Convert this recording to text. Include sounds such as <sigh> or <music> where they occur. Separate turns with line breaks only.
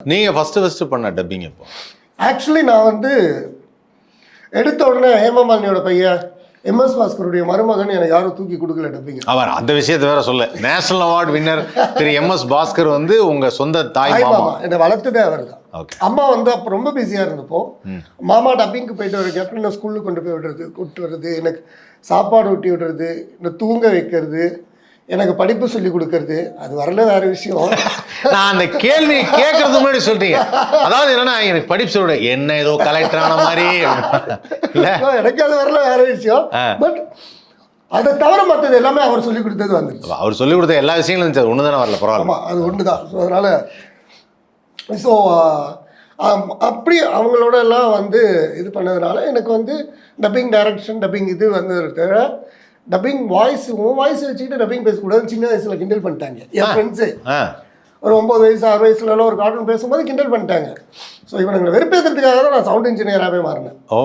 நீங்க first first பண்ண dubbing இப்போ
ஆக்சுவலி நான் வந்து எடுத்த உடனே ஹேமமாலினியோட பையன் எம்எஸ் பாஸ்கருடைய மருமகன் எனக்கு யாரும் தூக்கி கொடுக்கல டப்பிங்க
அவர் அந்த விஷயத்தை வேற சொல்ல. நேஷனல் அவார்ட் வின்னர் திரு எம் எஸ் பாஸ்கர் வந்து உங்க சொந்த தாய் மாமா.
என்னை வளர்த்ததே அவர் தான் அம்மா வந்து அப்போ ரொம்ப பிஸியாக இருந்தப்போ மாமா டப்பிங்க்கு போயிட்டு வர கேப்டன் ஸ்கூலுக்கு கொண்டு போய் விடுறது கூப்பிட்டு வர்றது எனக்கு சாப்பாடு ஊட்டி விடுறது இந்த தூங்க வைக்கிறது எனக்கு படிப்பு சொல்லி கொடுக்கறது அது வரல வேற விஷயம். <laughs>
நான் அந்த கேள்வி கேட்கறது முன்னாடி சொல்லிட்டீங்க அதாவது என்னன்னா எனக்கு படிப்பு சொல்ற என்ன ஏதோ கலெக்டர் ஆன மாதிரி. இல்ல?
எனக்கு அது வரல வேற விஷயம். பட் அதை தவிர மற்றது எல்லாமே அவர் சொல்லி கொடுத்தது வந்துருச்சு.
அவர் சொல்லி கொடுத்த எல்லா விஷயங்களும் இருந்துச்சு. ஒன்று தானே வரல? பரவாயில்ல.
அது ஒன்று தான் ஸோ அதனால் ஸோ அப்படி அவங்களோட எல்லாம் வந்து இது பண்ணதுனால எனக்கு வந்து டப்பிங் டைரக்ஷன் டப்பிங் இது வந்தது தவிர டப்பிங் வாய்ஸ் உன் வாய்ஸ் வச்சுக்கிட்டு டப்பிங் பேசக்கூடாதுன்னு சின்ன வயசில் கிண்டல் பண்ணிட்டாங்க. என் ஃப்ரெண்ட்ஸு ஒரு ஒம்பது வயசு ஆறு வயசுலலாம் ஒரு கார்ட்டூன் பேசும்போது கிண்டல் பண்ணிட்டாங்க. ஸோ இவனுங்களை வெறுப்பேற்றுறதுக்காக தான் நான் சவுண்ட் இன்ஜினியராகவே மாறினேன்.
ஓ.